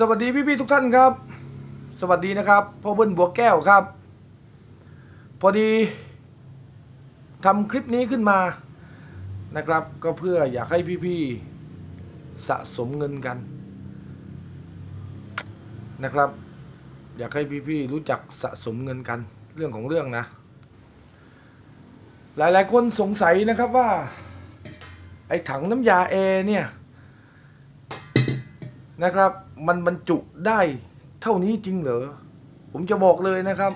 สวัสดีพี่ๆทุกท่านครับ สวัสดีนะครับพ่อเบิ้ลบัวแก้วครับ พอดีทำคลิปนี้ขึ้นมานะครับ ก็เพื่ออยากให้พี่ๆสะสมเงินกันนะครับ อยากให้พี่ๆรู้จักสะสมเงินกันเรื่องของเรื่องนะ หลายๆคนสงสัยนะครับว่า ไอ้ถังน้ำยาแอร์เนี่ย นะครับ มันบรรจุได้เท่านี้จริงเหรอ ผมจะบอกเลยนะครับ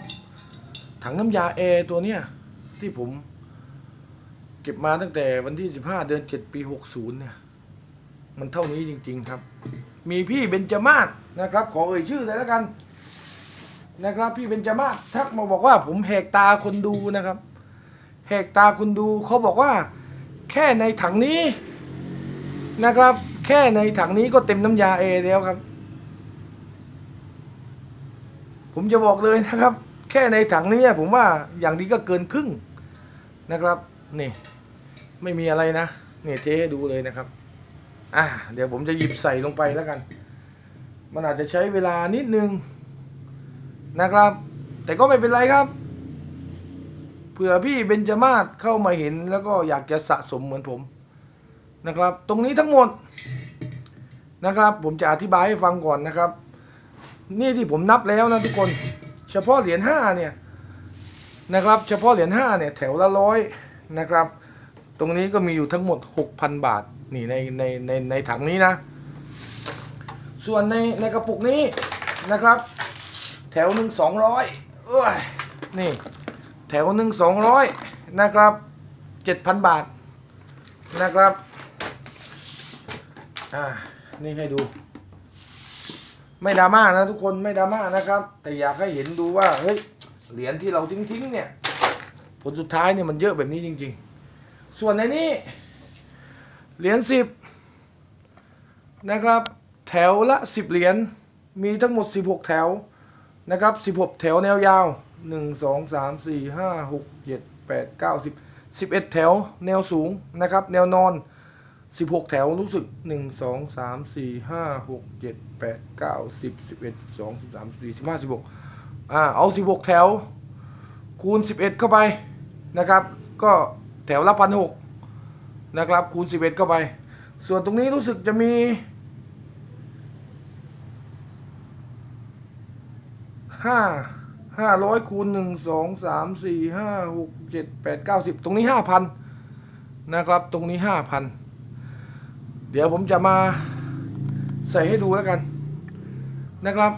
ถังน้ำยาแอร์ตัวเนี้ยที่ผม เก็บมาตั้งแต่วันที่ 15 เดือน 7 ปี 60 เนี่ย มันเท่านี้จริง ๆครับ มีพี่เบญจมาศนะครับ ขอเอ่ยชื่อเลยแล้วกันนะครับ พี่เบญจมาศทักมาบอกว่า ผมแหกตาคนดูนะครับแหกตาคนดูเขาบอกว่า แค่ในถังนี้นะครับ ค่ในถังนี้ก็เต็มน้ำยาเอแล้วครับ ผมจะบอกเลยนะครับ แค่ในถังนี้ผมว่าอย่างดีก็เกินครึ่งนะครับนี่ไม่มีอะไรนะเนี่ยเทให้ดูเลยนะครับ อะเดี๋ยวผมจะหยิบใส่ลงไปแล้วกัน มันอาจจะใช้เวลานิดนึงนะครับ แต่ก็ไม่เป็นไรครับเผื่อพี่เบญจมาศเข้ามาเห็นแล้วก็อยากจะสะสมเหมือนผมนะครับ ตรงนี้ทั้งหมด นะครับ ผมจะอธิบายให้ฟังก่อนนะครับ นี่ที่ผมนับแล้วนะทุกคน เฉพาะเหรียญห้าเนี่ยนะครับ เฉพาะเหรียญห้าเนี่ยแถวละร้อยนะครับ ตรงนี้ก็มีอยู่ทั้งหมด 6,000 บาทนี่ในในในในถังนี้นะ ส่วนในในกระปุกนี้นะครับ แถวหนึ่งสองร้อยเอ้ยนี่แถวหนึ่งสองร้อยนะครับเจ็ดพันบาทนะครับอ่า นี่ให้ดู ไม่ดราม่านะทุกคนไม่ดราม่านะครับ แต่อยากให้เห็นดูว่าเฮ้ยเหรียญที่เราทิ้งๆเนี่ย ผลสุดท้ายเนี่ยมันเยอะแบบนี้จริง ๆ ส่วนในนี้เหรียญสิบนะครับ แถวละสิบเหรียญมีทั้งหมดสิบหกแถวนะครับสิบหกแถวแนวยาวหนึ่งสองสามสี่ห้าหกเจ็ดแปดเก้าสิบสิบเอ็ดแถวแนวสูงนะครับ แนวนอน สิบหกแถวรู้สึกหนึ่งสองสามสี่ห้าหกเจ็ดแปดเก้าสิบสิบเอ็ดสิบสองสิบสามสิบสี่สิบห้าสิบหกอ่าเอาสิบหกแถว คูณสิบเอ็ดเข้าไปนะครับ ก็แถวละพันหกนะครับ คูณสิบเอ็ดเข้าไป ส่วนตรงนี้รู้สึกจะมีห้าห้าร้อยคูณหนึ่งสองสามสี่ห้าหกเจ็ดแปดเก้าสิบตรงนี้ห้าพันนะครับ ตรงนี้ห้าพัน เดี๋ยวผมจะมาใส่ให้ดูแล้วกัน นะครับ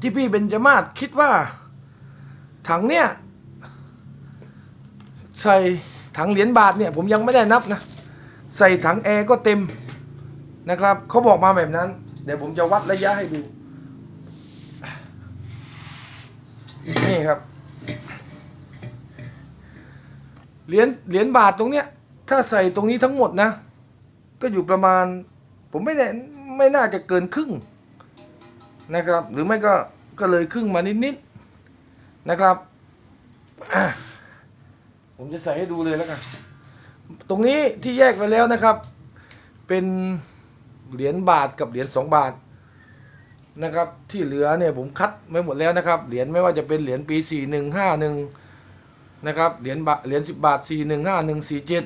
ที่พี่เบญจมาศคิดว่า ถังเนี่ย ใส่ถังเหรียญบาทเนี่ยผมยังไม่ได้นับนะ ใส่ถังแอร์ก็เต็มนะครับเขาบอกมาแบบนั้น เดี๋ยวผมจะวัดระยะให้ดู นี่ครับเหรียญเหรียญบาทตรงเนี้ย ถ้าใส่ตรงนี้ทั้งหมดนะ ก็อยู่ประมาณ ผมไม่แน่ไม่น่าจะเกินครึ่งนะครับ หรือไม่ก็ก็เลยครึ่งมานิดๆนะครับ ผมจะใส่ให้ดูเลยแล้วกันตรงนี้ที่แยกไปแล้วนะครับ เป็นเหรียญบาทกับเหรียญสองบาทนะครับ ที่เหลือเนี่ยผมคัดไว้หมดแล้วนะครับ เหรียญไม่ว่าจะเป็นเหรียญปีสี่หนึ่งห้าหนึ่งนะครับเหรียญบาทเหรียญสิบบาทสี่หนึ่งห้าหนึ่งสี่เจ็ด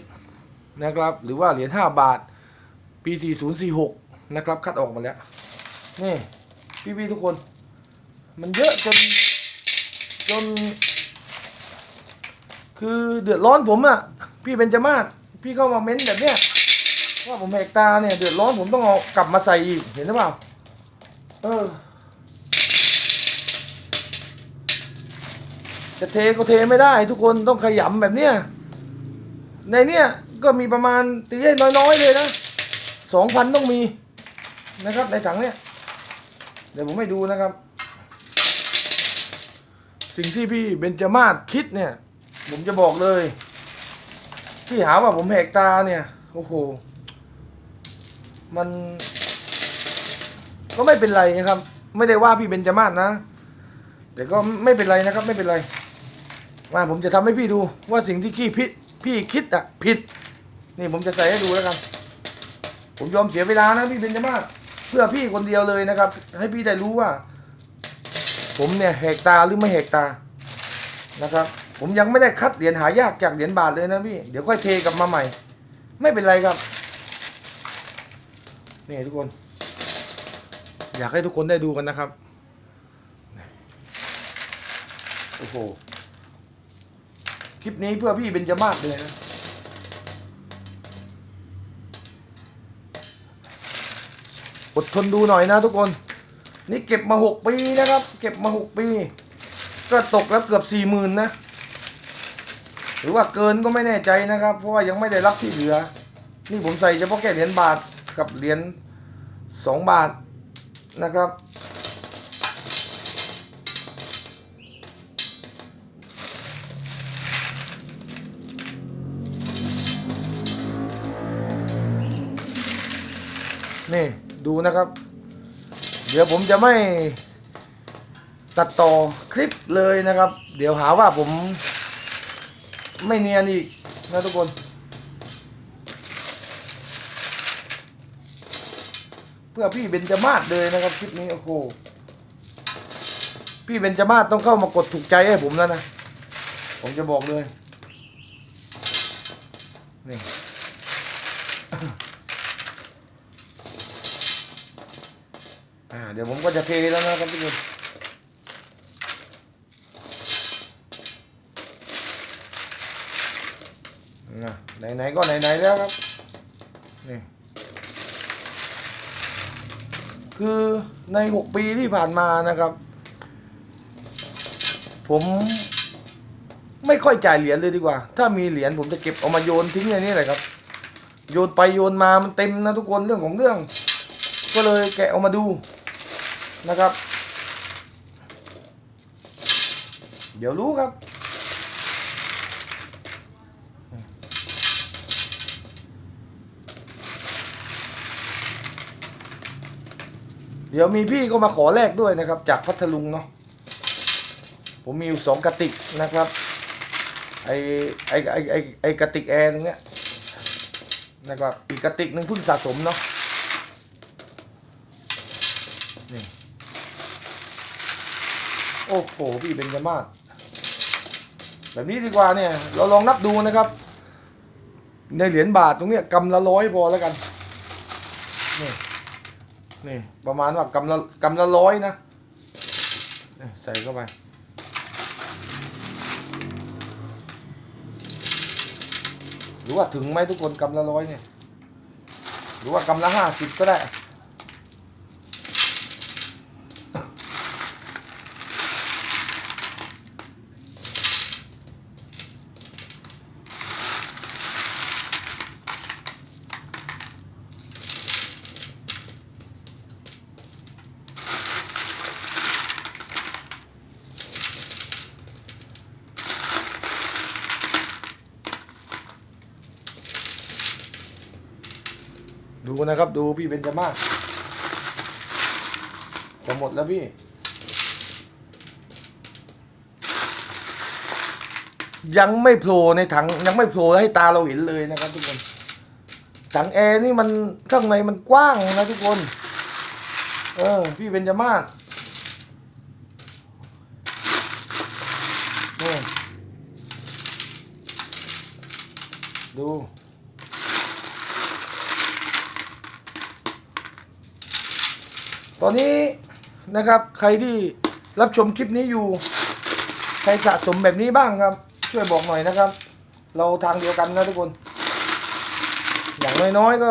นะครับ หรือว่าเหรียญห้าบาท ปีสี่ศูนย์สี่หกนะครับ คัดออกมาแล้ว นี่พี่ๆทุกคน มันเยอะจน จน คือเดือดร้อนผมอะพี่เบญจมาศพี่เข้ามาเม้นแบบเนี้ยว่าผมแหกตาเนี่ย เดือดร้อนผมต้องเอากลับมาใส่อีก เห็นหรือเปล่า เออ จะเทก็เทไม่ได้ทุกคนต้องขยำแบบเนี้ยในเนี้ยก็มีประมาณตีให้น้อยๆเลยนะ สองพันต้องมีนะครับในถังเนี้ยเดี๋ยวผมให้ดูนะครับ สิ่งที่พี่เบญจามาศคิดเนี่ย ผมจะบอกเลย ที่หาว่าผมแหกตาเนี่ยโอ้โหมัน ก็ไม่เป็นไรนะครับ ไม่ได้ว่าพี่เบญจามาศนะ แต่ก็ไม่เป็นไรนะครับ ไม่เป็นไรมาผมจะทำให้พี่ดูว่าสิ่งที่พี่พิพี่คิดอะผิด นี่ผมจะใส่ให้ดูแล้วกัน ผมยอมเสียเวลานะพี่เบญจมาศเพื่อพี่คนเดียวเลยนะครับ ให้พี่ได้รู้ว่า ผมเนี่ยแหกตาหรือไม่แหกตานะครับ ผมยังไม่ได้คัดเหรียญหายากจากเหรียญบาทเลยนะพี่เดี๋ยวค่อยเทกลับมาใหม่ ไม่เป็นไรครับนี่ทุกคน อยากให้ทุกคนได้ดูกันนะครับโอ้โหคลิปนี้เพื่อพี่เบนจมาศเลยนะ อดทนดูหน่อยนะทุกคน นี่เก็บมาหกปีนะครับ เก็บมาหกปี ก็ตกแล้วเกือบสี่หมื่นนะ หรือว่าเกินก็ไม่แน่ใจนะครับ เพราะว่ายังไม่ได้รับที่เหลือ นี่ผมใส่เฉพาะแค่เหรียญบาทกับเหรียญสองบาทนะครับนี่ ดูนะครับ เดี๋ยวผมจะไม่ตัดต่อคลิปเลยนะครับ เดี๋ยวหาว่าผมไม่เนียนอีกนะทุกคน เพื่อพี่เบนจมาศเลยนะครับคลิปนี้โอ้โหพี่เบนจมาศต้องเข้ามากดถูกใจให้ผมแล้วนะ ผมจะบอกเลยนี่ อ่าเดี๋ยวผมก็จะเทแล้วนะครับทุกคนนะไหนๆก็ไหนๆแล้วครับนี่คือในหกปีที่ผ่านมานะครับ ผมไม่ค่อยจ่ายเหรียญเลยดีกว่า ถ้ามีเหรียญผมจะเก็บเอามาโยนทิ้งในนี้แหละครับ โยนไปโยนมามันเต็มนะทุกคนเรื่องของเรื่อง ก็เลยแกะออกมาดู นะครับ เดี๋ยวรู้ครับ เดี๋ยวมีพี่ก็มาขอแลกด้วยนะครับ จากพัทลุงเนาะผมมีอยู่สองกระติกนะครับไอไอไอไอไอกระติกแอร์ตรงเนี้ยนะครับอีกกระติกหนึ่งเพิ่งสะสมเนาะ นี่ โอ้โหพี่เป็นกันมากแบบนี้ดีกว่าเนี่ย เราลองนับดูนะครับ ในเหรียญบาทตรงเนี้ยกำละร้อยพอแล้วกันนี่นี่ประมาณว่ากำละกำละร้อยนะใส่เข้าไปหรือว่าถึงไหมทุกคนกำละร้อยเนี่ย หรือว่ากำละห้าสิบก็ได้ ดูนะครับดูพี่เบนจามาจะหมดแล้วพี่ยังไม่โผล่ในถังยังไม่โผล่ให้ตาเราเห็นเลยนะครับทุกคนถังแอร์นี่มันข้างในมันกว้างนะทุกคน เออ พี่เบนจามาศนี่ดู ตอนนี้นะครับใครที่รับชมคลิปนี้อยู่ ใครสะสมแบบนี้บ้างครับ ช่วยบอกหน่อยนะครับ เราทางเดียวกันนะทุกคน อย่างน้อยๆก็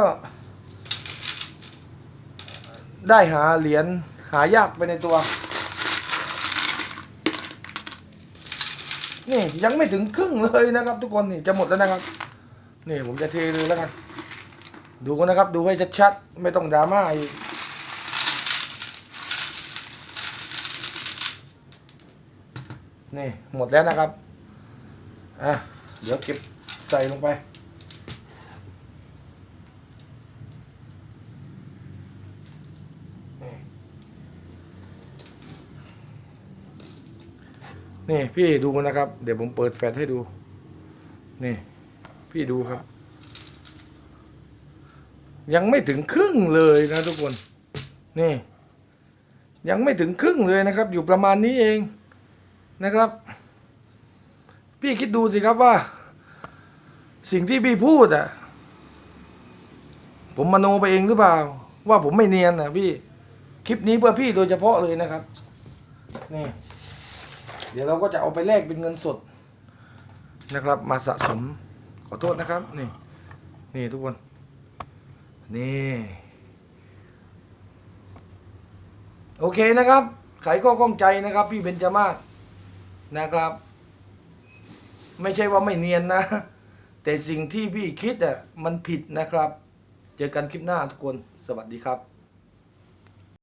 ได้หาเหรียญหายากไปในตัว นี่ยังไม่ถึงครึ่งเลยนะครับ ทุกคนนี่จะหมดแล้วนะครับนี่ผมจะเทเลยแล้วกันดูกันนะครับ ดูให้ชัดๆ ไม่ต้องดราม่าอีก นี่หมดแล้วนะครับ อะ เดี๋ยวเก็บใส่ลงไปนี่นี่พี่ดูนะครับ เดี๋ยวผมเปิดแฟลชให้ดู นี่ พี่ดูครับ ยังไม่ถึงครึ่งเลยนะทุกคน นี่ ยังไม่ถึงครึ่งเลยนะครับ อยู่ประมาณนี้เอง นะครับ พี่คิดดูสิครับว่า สิ่งที่พี่พูดอะ ผมมโนไปเองหรือเปล่า ว่าผมไม่เนียนอะพี่คลิปนี้เพื่อพี่โดยเฉพาะเลยนะครับนี่เดี๋ยวเราก็จะเอาไปแลกเป็นเงินสดนะครับ มาสะสมขอโทษนะครับ นี่ นี่ทุกคน นี่โอเคนะครับ ไขข้อข้องใจนะครับ พี่เบญจมาศ นะครับ ไม่ใช่ว่าไม่เนียนนะ แต่สิ่งที่พี่คิดอะมันผิดนะครับ เจอกันคลิปหน้าทุกคน สวัสดีครับ